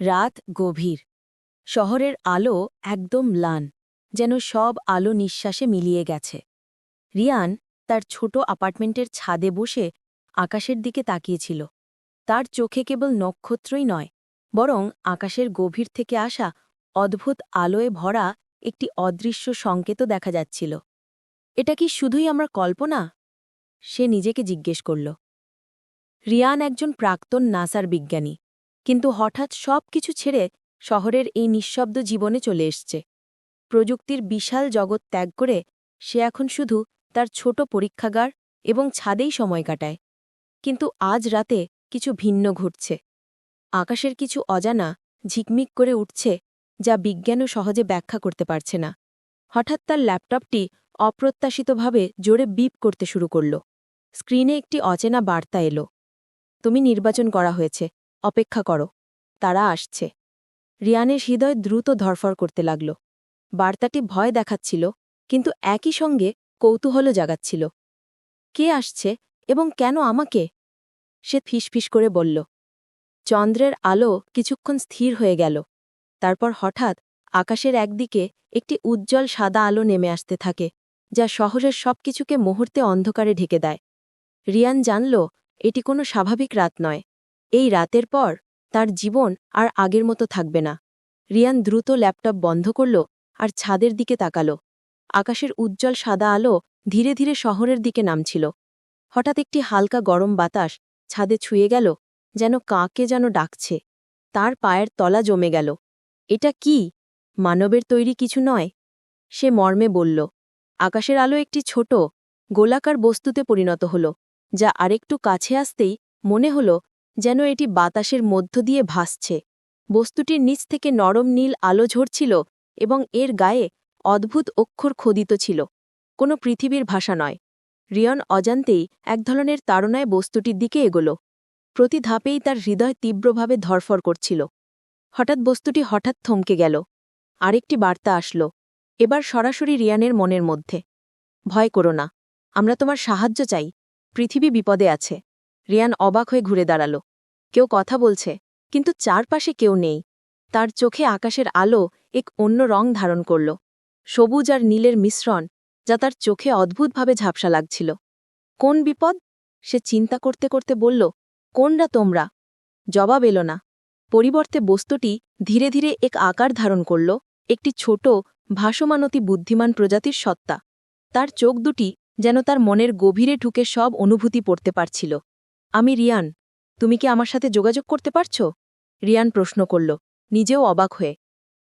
রাত গভীর। শহরের আলো একদম ম্লান যেন সব আলো নিঃশ্বাসে মিলিয়ে গেছে। রিয়ান তার ছোট অ্যাপার্টমেন্টের ছাদে বসে আকাশের দিকে তাকিয়েছিল। তার চোখে কেবল নক্ষত্রই নয়, বরং আকাশের গভীর থেকে আসা অদ্ভুত আলোয় ভরা একটি অদৃশ্য সংকেতও দেখা যাচ্ছিল। এটা কি শুধুই আমরা কল্পনা? সে নিজেকে জিজ্ঞেস করল। রিয়ান একজন প্রাক্তন নাসার বিজ্ঞানী। কিন্তু হঠাৎ সব কিছু ছেড়ে শহরের এই নিঃশব্দ জীবনে চলে এসছে। প্রযুক্তির বিশাল জগৎ ত্যাগ করে সে এখন শুধু তার ছোট পরীক্ষাগার এবং ছাদেই সময় কাটায়। কিন্তু আজ রাতে কিছু ভিন্ন ঘটছে। আকাশের কিছু অজানা, ঝিকমিক করে উঠছে যা বিজ্ঞানও সহজে ব্যাখ্যা করতে পারছে না। হঠাৎ তার ল্যাপটপটি অপ্রত্যাশিতভাবে জোরে বিপ করতে শুরু করল। স্ক্রিনে একটি অচেনা বার্তা এলো। তুমি নির্বাচন করা হয়েছে। অপেক্ষা করো। তারা আসছে। রিয়ানের হৃদয় দ্রুত ধরফর করতে লাগল। বার্তাটি ভয় দেখাচ্ছিল, কিন্তু একই সঙ্গে কৌতূহলও জাগাচ্ছিল। কে আসছে এবং কেন আমাকে? সে ফিসফিস করে বলল। চন্দ্রের আলো কিছুক্ষণ স্থির হয়ে গেল। তারপর হঠাৎ আকাশের একদিকে একটি উজ্জ্বল সাদা আলো নেমে আসতে থাকে, যা শহরের সবকিছুকে মুহূর্তে অন্ধকারে ঢেকে দেয়। রিয়ান জানল, এটি কোনো স্বাভাবিক রাত নয়। এই রাতের পর তার জীবন আর আগের মতো থাকবে না। রিয়ান দ্রুত ল্যাপটপ বন্ধ করল আর ছাদের দিকে তাকাল। আকাশের উজ্জ্বল সাদা আলো ধীরে ধীরে শহরের দিকে নামছিল। হঠাৎ একটি হালকা গরম বাতাস ছাদে ছুঁয়ে গেল, যেন কাকে যেন ডাকছে। তার পায়ের তলা জমে গেল। এটা কি? মানবের তৈরি কিছু নয়? সে মর্মে বলল। আকাশের আলো একটি ছোট, গোলাকার বস্তুতে পরিণত হল, যা আরেকটু কাছে আসতেই মনে হল যেন এটি বাতাসের মধ্য দিয়ে ভাসছে। বস্তুটির নিচ থেকে নরম নীল আলো ঝরছিল এবং এর গায়ে অদ্ভুত অক্ষর খোদিত ছিল। কোনো পৃথিবীর ভাষা নয়। রিয়ন অজান্তেই এক ধরনের তাড়নায় বস্তুটির দিকে এগোল। প্রতি ধাপেই তার হৃদয় তীব্রভাবে ধরফর করছিল। হঠাৎ বস্তুটি হঠাৎ থমকে গেল। আরেকটি বার্তা আসল। এবার সরাসরি রিয়ানের মনের মধ্যে। ভয় করো না। আমরা তোমার সাহায্য চাই। পৃথিবী বিপদে আছে। রিয়ান অবাক হয়ে ঘুরে দাঁড়াল। কেউ কথা বলছে, কিন্তু চারপাশে কেউ নেই। তার চোখে আকাশের আলো এক অন্য রং ধারণ করল। সবুজ আর নীলের মিশ্রণ, যা তার চোখে অদ্ভুতভাবে ঝাপসা লাগছিল। কোন বিপদ? সে চিন্তা করতে করতে বলল, কোনরা তোমরা? জবাব এলো না। পরিবর্তে বস্তুটি ধীরে ধীরে এক আকার ধারণ করল, একটি ছোট, ভাসমানতি বুদ্ধিমান প্রজাতির সত্তা। তার চোখ দুটি যেন তার মনের গভীরে ঢুকে সব অনুভূতি পড়তে পারছিল। আমি রিয়ান, তুমি কি আমার সাথে যোগাযোগ করতে পারছ? রিয়ান প্রশ্ন করল, নিজেও অবাক হয়ে।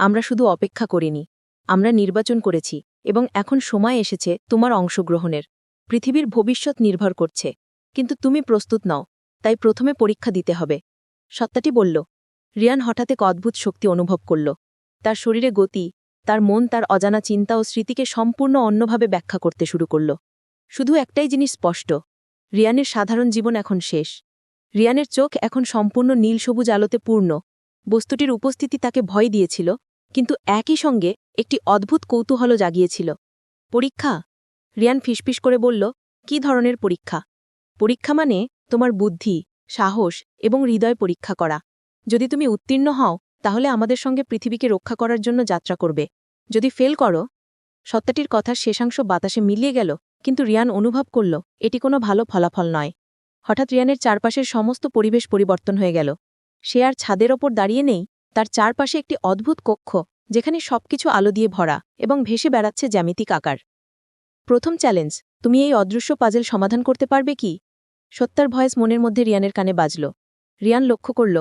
আমরা শুধু অপেক্ষা করিনি, আমরা নির্বাচন করেছি এবং এখন সময় এসেছে তোমার অংশগ্রহণের। পৃথিবীর ভবিষ্যৎ নির্ভর করছে, কিন্তু তুমি প্রস্তুত নও, তাই প্রথমে পরীক্ষা দিতে হবে। সত্তাটি বলল, রিয়ান হঠাৎ এক অদ্ভুত শক্তি অনুভব করল। তার শরীরে গতি, তার মন, তার অজানা চিন্তা ও স্মৃতিকে সম্পূর্ণ অন্যভাবে ব্যাখ্যা করতে শুরু করল। শুধু একটাই জিনিস স্পষ্ট রিয়ানের সাধারণ জীবন এখন শেষ। রিয়ানের চোখ এখন সম্পূর্ণ নীল সবুজ আলোতে পূর্ণ। বস্তুটির উপস্থিতি তাকে ভয় দিয়েছিল, কিন্তু একই সঙ্গে একটি অদ্ভুত কৌতূহল জাগিয়েছিল। পরীক্ষা? রিয়ান ফিসফিস করে বলল, কি ধরনের পরীক্ষা? পরীক্ষা মানে তোমার বুদ্ধি, সাহস এবং হৃদয় পরীক্ষা করা। যদি তুমি উত্তীর্ণ হও, তাহলে আমাদের সঙ্গে পৃথিবীকে রক্ষা করার জন্য যাত্রা করবে। যদি ফেল করো? সত্তাটির কথার শেষাংশ বাতাসে মিলিয়ে গেল। কিন্তু রিয়ান অনুভব করল, এটি কোনো ভালো ফলাফল নয়। হঠাৎ রিয়ানের চারপাশের সমস্ত পরিবেশ পরিবর্তন হয়ে গেল। সে আর ছাদের ওপর দাঁড়িয়ে নেই, তার চারপাশে একটি অদ্ভুত কক্ষ, যেখানে সবকিছু আলো দিয়ে ভরা এবং ভেসে বেড়াচ্ছে জ্যামিতিক আকার। প্রথম চ্যালেঞ্জ, তুমি এই অদৃশ্য পাজেল সমাধান করতে পারবে কি? সত্যার ভয়েস মনের মধ্যে রিয়ানের কানে বাজল। রিয়ান লক্ষ্য করল,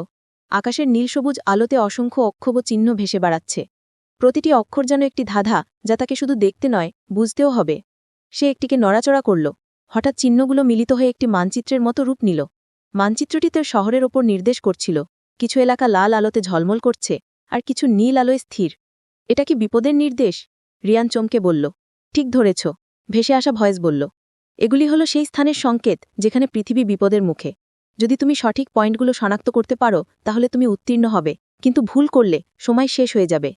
আকাশের নীল সবুজ আলোতে অসংখ্য অক্ষব চিহ্ন ভেসে বেড়াচ্ছে। প্রতিটি অক্ষর যেন একটি ধাঁধা, যা তাকে শুধু দেখতে নয়, বুঝতেও হবে। সে একটিকে নড়াচড়া করল। হঠাৎ চিহ্নগুলো মিলিত হয়ে একটি মানচিত্রের মতো রূপ নিল। মানচিত্রটি তার শহরের ওপর নির্দেশ করছিল। কিছু এলাকা লাল আলোতে ঝলমল করছে, আর কিছু নীল আলোয় স্থির। এটা কি বিপদের নির্দেশ? রিয়ান চমকে বলল। ঠিক ধরেছ, ভেসে আসা ভয়েস বলল। এগুলি হলো সেই স্থানের সংকেত, যেখানে পৃথিবী বিপদের মুখে। যদি তুমি সঠিক পয়েন্টগুলো শনাক্ত করতে পারো, তাহলে তুমি উত্তীর্ণ হবে, কিন্তু ভুল করলে সময় শেষ হয়ে যাবে।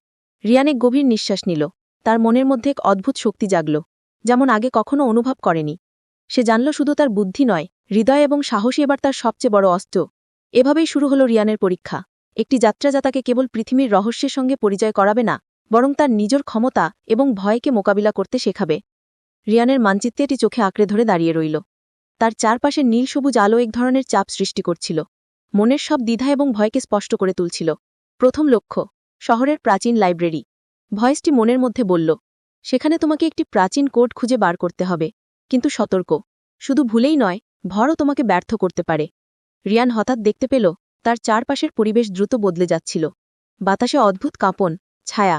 রিয়ান এক গভীর নিঃশ্বাস নিল। তার মনের মধ্যে এক অদ্ভুত শক্তি জাগল। যেমন আগে কখনো অনুভব করেনি। সে জানল শুধু তার বুদ্ধি নয়, হৃদয় এবং সাহসী এবার তার সবচেয়ে বড় অস্ত্র। এভাবেই শুরু হলো রিয়ানের পরীক্ষা। একটি যাত্রা যা তাকে কেবল পৃথিবীর রহস্যের সঙ্গে পরিচয় করাবে না, বরং তার নিজের ক্ষমতা এবং ভয়কে মোকাবিলা করতে শেখাবে। রিয়ানের মানচিত্রে এটি চোখে আঁকড়ে ধরে দাঁড়িয়ে রইল। তার চারপাশে নীল সবুজ আলো এক ধরনের চাপ সৃষ্টি করছিল। মনের সব দ্বিধা এবং ভয়কে স্পষ্ট করে তুলছিল। প্রথম লক্ষ্য, শহরের প্রাচীন লাইব্রেরি। ভয়েসটি মনের মধ্যে বলল সেখানে তোমাকে একটি প্রাচীন কোড খুঁজে বার করতে হবে। কিন্তু সতর্ক। শুধু ভুলেই নয়, ভরও তোমাকে ব্যর্থ করতে পারে। রিয়ান হঠাৎ দেখতে পেল, তার চারপাশের পরিবেশ দ্রুত বদলে যাচ্ছিল। বাতাসে অদ্ভুত কাঁপন, ছায়া,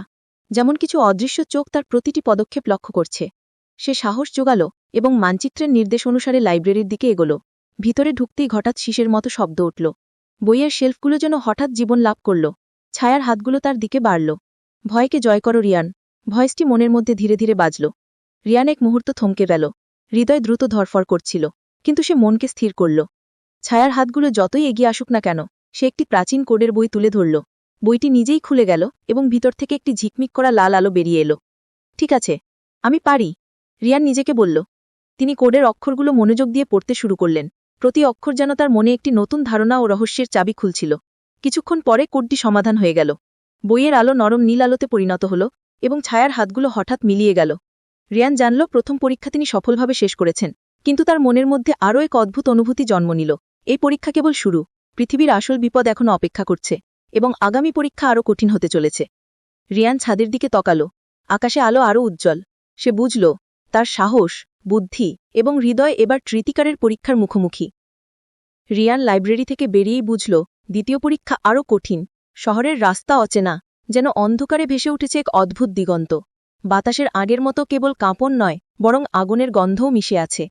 যেমন কিছু অদৃশ্য চোখ তার প্রতিটি পদক্ষেপ লক্ষ্য করছে। সে সাহস জোগাল এবং মানচিত্রের নির্দেশ অনুসারে লাইব্রেরির দিকে এগোল। ভিতরে ঢুকতেই হঠাৎ শীষের মতো শব্দ উঠল। বইয়ের শেলফগুলো যেন হঠাৎ জীবন লাভ করল। ছায়ার হাতগুলো তার দিকে বাড়ল। ভয়কে জয় করো রিয়ান। ভয়েসটি মনের মধ্যে ধীরে ধীরে বাজল। রিয়ান এক মুহূর্ত থমকে গেল। হৃদয় দ্রুত ধরফর করছিল, কিন্তু সে মনকে স্থির করল। ছায়ার হাতগুলো যতই এগিয়ে আসুক না কেন, সে একটি প্রাচীন কোডের বই তুলে ধরল। বইটি নিজেই খুলে গেল এবং ভিতর থেকে একটি ঝিকমিক করা লাল আলো বেরিয়ে এলো। ঠিক আছে, আমি পারি, রিয়ান নিজেকে বলল। তিনি কোডের অক্ষরগুলো মনোযোগ দিয়ে পড়তে শুরু করলেন। প্রতি অক্ষর যেন তার মনে একটি নতুন ধারণা ও রহস্যের চাবি খুলছিল। কিছুক্ষণ পরে কোডটি সমাধান হয়ে গেল। বইয়ের আলো নরম নীল আলোতে পরিণত হল। এবং ছায়ার হাতগুলো হঠাৎ মিলিয়ে গেল। রিয়ান জানল, প্রথম পরীক্ষা তিনি সফলভাবে শেষ করেছেন, কিন্তু তার মনের মধ্যে আরও এক অদ্ভুত অনুভূতি জন্ম নিল। এই পরীক্ষা কেবল শুরু। পৃথিবীর আসল বিপদ এখনও অপেক্ষা করছে, এবং আগামী পরীক্ষা আরও কঠিন হতে চলেছে। রিয়ান ছাদের দিকে তকালো। আকাশে আলো আরও উজ্জ্বল। সে বুঝল, তার সাহস, বুদ্ধি এবং হৃদয় এবার তৃতিকারের পরীক্ষার মুখোমুখি। রিয়ান লাইব্রেরি থেকে বেরিয়েই বুঝল, দ্বিতীয় পরীক্ষা আরও কঠিন। শহরের রাস্তা অচেনা। যেন অন্ধকারে ভেসে উঠেছে এক অদ্ভুত দিগন্ত। বাতাসের আগের মতো কেবল কাঁপন নয়, বরং আগুনের গন্ধও মিশে আছে।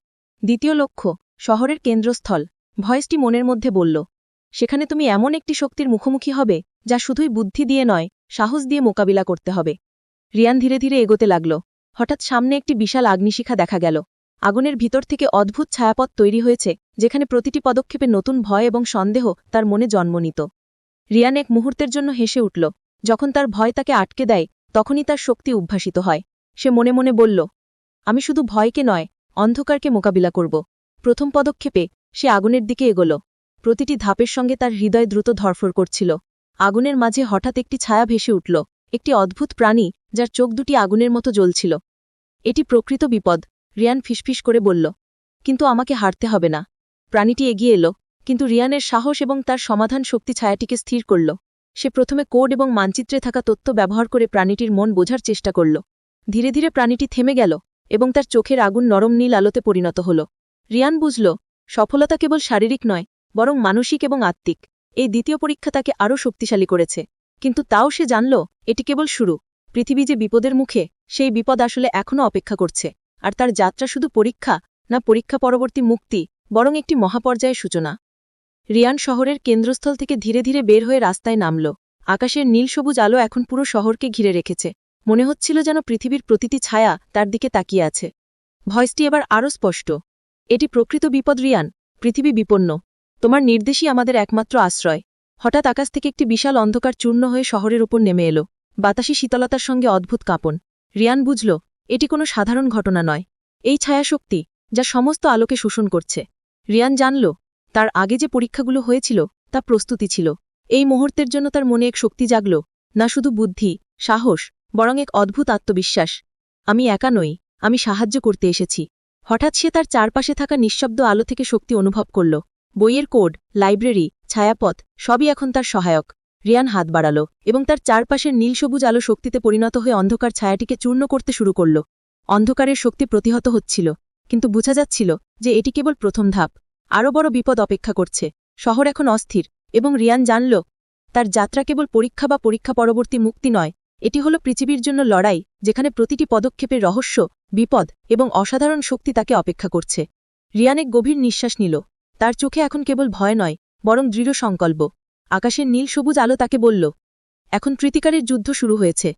দ্বিতীয় লক্ষ্য, শহরের কেন্দ্রস্থল। ভয়েসটি মনের মধ্যে বলল, সেখানে তুমি এমন একটি শক্তির মুখোমুখি হবে, যা শুধুই বুদ্ধি দিয়ে নয়, সাহস দিয়ে মোকাবিলা করতে হবে। রিয়ান ধীরে ধীরে এগোতে লাগল। হঠাৎ সামনে একটি বিশাল আগ্নিশিখা দেখা গেল। আগুনের ভিতর থেকে অদ্ভুত ছায়াপথ তৈরি হয়েছে, যেখানে প্রতিটি পদক্ষেপে নতুন ভয় এবং সন্দেহ তার মনে জন্ম নিত। রিয়ান এক মুহূর্তের জন্য হেসে উঠল যখন তার ভয় তাকে আটকে দেয়, তখনই তার শক্তি উদ্ভাসিত হয়। সে মনে মনে বলল, আমি শুধু ভয়কে নয়, অন্ধকারকে মোকাবিলা করব। প্রথম পদক্ষেপে সে আগুনের দিকে এগোল। প্রতিটি ধাপের সঙ্গে তার হৃদয় দ্রুত ধরফর করছিল। আগুনের মাঝে হঠাৎ একটি ছায়া ভেসে উঠল, একটি অদ্ভুত প্রাণী যার চোখ দুটি আগুনের মতো জ্বলছিল। এটি প্রকৃত বিপদ, রিয়ান ফিসফিস করে বলল, কিন্তু আমাকে হারতে হবে না। প্রাণীটি এগিয়ে এলো, কিন্তু রিয়ানের সাহস এবং তার সমাধান শক্তি ছায়াটিকে স্থির করল। সে প্রথমে কোড এবং মানচিত্রে থাকা তথ্য ব্যবহার করে প্রাণীটির মন বোঝার চেষ্টা করল। ধীরে ধীরে প্রাণীটি থেমে গেল এবং তার চোখের আগুন নরম নীল আলোতে পরিণত হল। রিয়ান বুঝল, সফলতা কেবল শারীরিক নয়, বরং মানসিক এবং আত্মিক। এই দ্বিতীয় পরীক্ষা তাকে আরও শক্তিশালী করেছে। কিন্তু তাও সে জানল, এটি কেবল শুরু। পৃথিবী যে বিপদের মুখে, সেই বিপদ আসলে এখনও অপেক্ষা করছে। আর তার যাত্রা শুধু পরীক্ষা না পরীক্ষা পরবর্তী মুক্তি, বরং একটি মহাপর্যায়ের সূচনা। রিয়ান শহরের কেন্দ্রস্থল থেকে ধীরে ধীরে বের হয়ে রাস্তায় নামল। আকাশের নীল সবুজ আলো এখন পুরো শহরকে ঘিরে রেখেছে। মনে হচ্ছিল যেন পৃথিবীর প্রতিটি ছায়া তার দিকে তাকিয়ে আছে। ভয়েসটি এবার আরও স্পষ্ট। এটি প্রকৃত বিপদ, রিয়ান। পৃথিবী বিপন্ন। তোমার নির্দেশই আমাদের একমাত্র আশ্রয়। হঠাৎ আকাশ থেকে একটি বিশাল অন্ধকার চূর্ণ হয়ে শহরের উপর নেমে এলো। বাতাসি শীতলতার সঙ্গে অদ্ভুত কাঁপন। রিয়ান বুঝল, এটি কোনো সাধারণ ঘটনা নয়। এই ছায়াশক্তি, যা সমস্ত আলোকে শোষণ করছে। রিয়ান জানল তার আগে যে পরীক্ষাগুলো হয়েছিল, তা প্রস্তুতি ছিল। এই মুহূর্তের জন্য তার মনে এক শক্তি জাগল, না শুধু বুদ্ধি, সাহস, বরং এক অদ্ভুত আত্মবিশ্বাস। আমি একা নই, আমি সাহায্য করতে এসেছি। হঠাৎ সে তার চারপাশে থাকা নিঃশব্দ আলো থেকে শক্তি অনুভব করল। বইয়ের কোড, লাইব্রেরি, ছায়াপথ, সবই এখন তার সহায়ক। রিয়ান হাত বাড়াল এবং তার চারপাশের নীল সবুজ আলো শক্তিতে পরিণত হয়ে অন্ধকার ছায়াটিকে চূর্ণ করতে শুরু করল। অন্ধকারের শক্তি প্রতিহত হচ্ছিল, কিন্তু বোঝা যাচ্ছিল যে এটি কেবল প্রথম ধাপ। আরও বড় বিপদ অপেক্ষা করছে। শহর এখন অস্থির, এবং রিয়ান জানল, তার যাত্রা কেবল পরীক্ষা বা পরীক্ষা পরবর্তী মুক্তি নয়, এটি হল পৃথিবীর জন্য লড়াই, যেখানে প্রতিটি পদক্ষেপের রহস্য, বিপদ এবং অসাধারণ শক্তি তাকে অপেক্ষা করছে। রিয়ান এক গভীর নিঃশ্বাস নিল। তার চোখে এখন কেবল ভয় নয়, বরং দৃঢ় সংকল্প। আকাশের নীল সবুজ আলো তাকে বলল, এখন তৃতিকারের যুদ্ধ শুরু হয়েছে।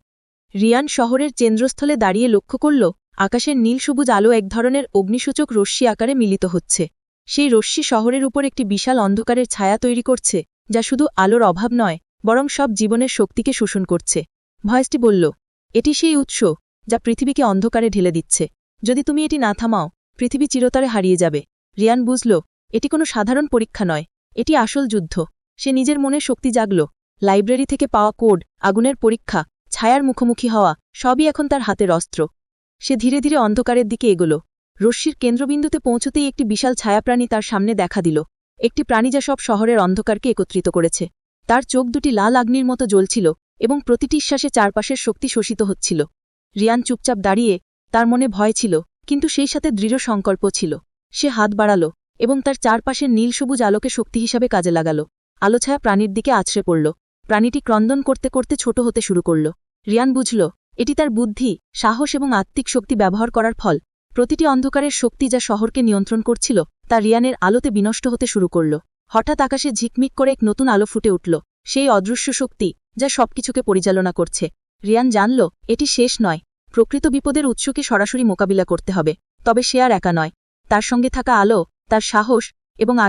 রিয়ান শহরের কেন্দ্রস্থলে দাঁড়িয়ে লক্ষ্য করল, আকাশের নীল সবুজ আলো এক ধরনের অগ্নিসূচক রশ্মি আকারে মিলিত হচ্ছে। সেই রশ্মি শহরের উপর একটি বিশাল অন্ধকারের ছায়া তৈরি করছে, যা শুধু আলোর অভাব নয়, বরং সব জীবনের শক্তিকে শোষণ করছে। ভয়েসটি বলল, এটি সেই উৎস, যা পৃথিবীকে অন্ধকারে ঢেলে দিচ্ছে। যদি তুমি এটি না থামাও, পৃথিবী চিরতরে হারিয়ে যাবে। রিয়ান বুঝল, এটি কোনো সাধারণ পরীক্ষা নয়, এটি আসল যুদ্ধ। সে নিজের মনে শক্তি জাগল, লাইব্রেরি থেকে পাওয়া কোড, আগুনের পরীক্ষা, ছায়ার মুখোমুখি হওয়া, সবই এখন তার হাতের অস্ত্র। সে ধীরে ধীরে অন্ধকারের দিকে এগোল। রশ্মির কেন্দ্রবিন্দুতে পৌঁছতেই একটি বিশাল ছায়াপ্রাণী তার সামনে দেখা দিল। একটি প্রাণী যা সব শহরের অন্ধকারকে একত্রিত করেছে। তার চোখ দুটি লাল আগ্নির মতো জ্বলছিল এবং প্রতিটি শ্বাসে চারপাশের শক্তি শোষিত হচ্ছিল। রিয়ান চুপচাপ দাঁড়িয়ে তার মনে ভয় ছিল, কিন্তু সেই সাথে দৃঢ় সংকল্প ছিল। সে হাত বাড়াল এবং তার চারপাশের নীল সবুজ আলোকে শক্তি হিসাবে কাজে লাগাল। আলোছায়া প্রাণীর দিকে আছড়ে পড়ল। প্রাণীটি ক্রন্দন করতে করতে ছোট হতে শুরু করল। রিয়ান বুঝল, এটি তার বুদ্ধি, সাহস এবং আত্মিক শক্তি ব্যবহার করার ফল। প্রতিটি অন্ধকারের শক্তি যা শহরকে নিয়ন্ত্রণ করছিল, তা রিয়ানের আলোতে বিনষ্ট হতে শুরু করল। হঠাৎ আকাশে ঝিকমিক করে এক নতুন আলো ফুটে উঠল, সেই অদৃশ্য শক্তি যা সবকিছুকে পরিচালনা করছে। রিয়ান জানল, এটি শেষ নয়। প্রকৃত বিপদের উৎসকে সরাসরি মোকাবিলা করতে হবে, তবে সে আর একা নয়। তার সঙ্গে থাকা আলো, তার সাহস এবং